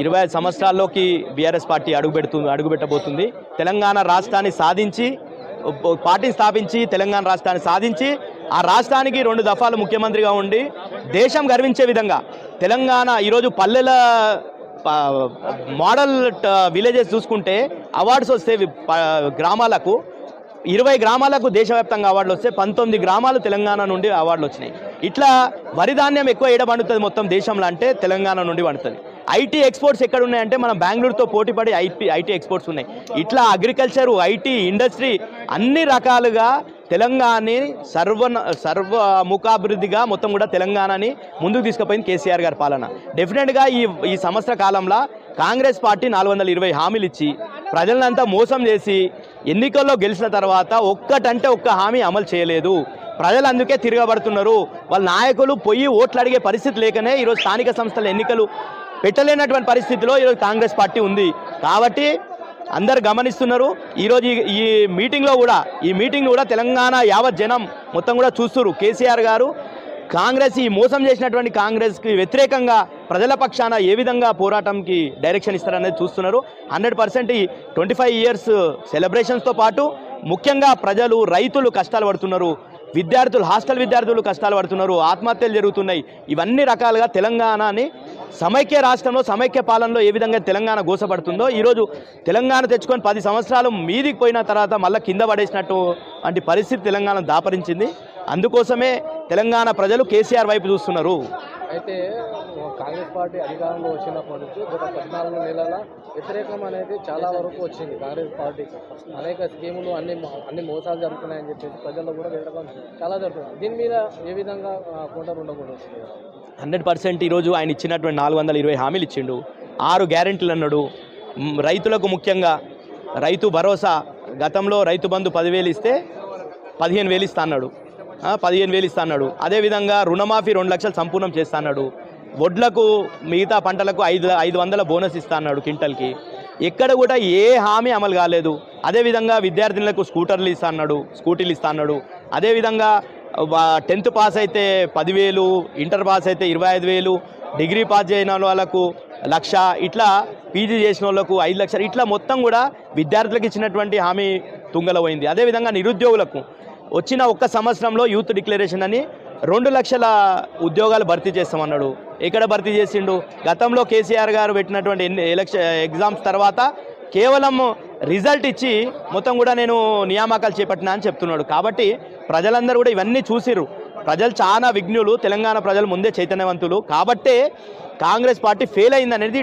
ఇరవై ఐదు సంవత్సరాల్లోకి బీఆర్ఎస్ పార్టీ అడుగుపెడుతుంది అడుగుపెట్టబోతుంది తెలంగాణ రాష్ట్రాన్ని సాధించి పార్టీని స్థాపించి తెలంగాణ రాష్ట్రాన్ని సాధించి ఆ రాష్ట్రానికి రెండు దఫాలు ముఖ్యమంత్రిగా ఉండి దేశం గర్వించే విధంగా తెలంగాణ ఈరోజు పల్లెల మోడల్ విలేజెస్ చూసుకుంటే అవార్డ్స్ వస్తే గ్రామాలకు ఇరవై గ్రామాలకు దేశవ్యాప్తంగా అవార్డులు వస్తే పంతొమ్మిది గ్రామాలు తెలంగాణ నుండి అవార్డులు వచ్చినాయి. ఇట్లా వరిధాన్యం ఎక్కువ ఏడ పండుతుంది మొత్తం దేశంలో అంటే తెలంగాణ నుండి పండుతుంది. ఐటీ ఎక్స్పోర్ట్స్ ఎక్కడ ఉన్నాయంటే మనం బెంగళూరుతో పోటీపడి ఐటీ ఐటీ ఎక్స్పోర్ట్స్ ఉన్నాయి. ఇట్లా అగ్రికల్చర్ ఐటీ ఇండస్ట్రీ అన్ని రకాలుగా తెలంగాణని సర్వ సర్వముఖాభివృద్ధిగా మొత్తం కూడా తెలంగాణని ముందుకు తీసుకుపోయింది కేసీఆర్ గారి పాలన. డెఫినెట్గా ఈ ఈ సంవత్సర కాలంలో కాంగ్రెస్ పార్టీ నాలుగు వందల ఇరవై హామీలు ఇచ్చి ప్రజలంతా మోసం చేసి ఎన్నికల్లో గెలిచిన తర్వాత ఒక్కటంటే ఒక్క హామీ అమలు చేయలేదు. ప్రజలు అందుకే తిరగబడుతున్నారు. వాళ్ళ నాయకులు పోయి ఓట్లు అడిగే పరిస్థితి లేకనే ఈరోజు స్థానిక సంస్థల ఎన్నికలు పెట్టలేనటువంటి పరిస్థితిలో ఈరోజు కాంగ్రెస్ పార్టీ ఉంది. కాబట్టి అందరు గమనిస్తున్నారు. ఈరోజు ఈ ఈ మీటింగ్లో కూడా ఈ మీటింగ్ కూడా తెలంగాణ యావత్ జనం మొత్తం కూడా చూస్తున్నారు. కేసీఆర్ గారు కాంగ్రెస్ ఈ మోసం చేసినటువంటి కాంగ్రెస్కి వ్యతిరేకంగా ప్రజల పక్షాన ఏ విధంగా పోరాటంకి డైరెక్షన్ ఇస్తారనేది చూస్తున్నారు. హండ్రెడ్ పర్సెంట్ ఈ ట్వంటీ ఫైవ్ ఇయర్స్ సెలబ్రేషన్స్తో పాటు ముఖ్యంగా ప్రజలు రైతులు కష్టాలు పడుతున్నారు. విద్యార్థులు హాస్టల్ విద్యార్థులు కష్టాలు పడుతున్నారు ఆత్మహత్యలు జరుగుతున్నాయి. ఇవన్నీ రకాలుగా తెలంగాణని సమైక్య రాష్ట్రంలో సమైక్య పాలనలో ఏ విధంగా తెలంగాణ గోసపడుతుందో ఈరోజు తెలంగాణ తెచ్చుకొని పది సంవత్సరాలు మీదికి పోయిన తర్వాత మళ్ళీ కింద పడేసినట్టు వంటి పరిస్థితి తెలంగాణ దాపరించింది. అందుకోసమే తెలంగాణ ప్రజలు కేసీఆర్ వైపు చూస్తున్నారు. అయితే కాంగ్రెస్ పార్టీ అధికారంలో వచ్చినప్పటి నుంచి గత పద్నాలుగు నెలల వ్యతిరేకం అనేది చాలా వరకు వచ్చింది కాంగ్రెస్ పార్టీకి అనేక స్కీములు అన్ని అన్ని మోసాలు జరుగుతున్నాయని చెప్పేసి ప్రజల్లో కూడా వ్యతిరేకం చాలా జరుగుతుంది. దీని మీద ఏ విధంగా కౌంటర్ ఉండకూడదు? హండ్రెడ్ పర్సెంట్ ఈరోజు ఆయన ఇచ్చినటువంటి నాలుగు వందల ఇరవై హామీలు ఇచ్చిండు. ఆరు గ్యారెంటీలు అన్నాడు. రైతులకు ముఖ్యంగా రైతు భరోసా గతంలో రైతు బంధు పదివేలు ఇస్తే పదిహేను వేలు ఇస్తా అన్నాడు. పదిహేను వేలు ఇస్తాడు అదేవిధంగా రుణమాఫీ రెండు లక్షలు సంపూర్ణం చేస్తాడు వడ్లకు మిగతా పంటలకు ఐదు ఐదు వందల బోనస్ ఇస్తాడు క్వింటల్కి. ఎక్కడ కూడా ఏ హామీ అమలు కాలేదు. అదేవిధంగా విద్యార్థినులకు స్కూటర్లు ఇస్తా అన్నాడు స్కూటీలు ఇస్తాడు అదేవిధంగా టెన్త్ పాస్ అయితే పదివేలు ఇంటర్ పాస్ అయితే ఇరవై ఐదు వేలు డిగ్రీ పాస్ చేయని వాళ్ళకు లక్ష ఇట్లా పీజీ చేసిన వాళ్ళకు ఐదు లక్షలు ఇట్లా మొత్తం కూడా విద్యార్థులకు ఇచ్చినటువంటి హామీ తుంగలపోయింది అదేవిధంగా నిరుద్యోగులకు వచ్చిన ఒక్క సంవత్సరంలో యూత్ డిక్లరేషన్ అని రెండు లక్షల ఉద్యోగాలు భర్తీ చేస్తామన్నాడు. ఎక్కడ భర్తీ చేసిండు? గతంలో కేసీఆర్ గారు పెట్టినటువంటి ఎన్ని ఎలక్షన్ ఎగ్జామ్స్ తర్వాత కేవలం రిజల్ట్ ఇచ్చి మొత్తం కూడా నేను నియామకాలు చేపట్టినా అని చెప్తున్నాడు. కాబట్టి ప్రజలందరూ కూడా ఇవన్నీ చూసిరు ప్రజలు చాలా విఘ్నులు. తెలంగాణ ప్రజలు ముందే చైతన్యవంతులు. కాబట్టే కాంగ్రెస్ పార్టీ ఫెయిల్ అయిందనేది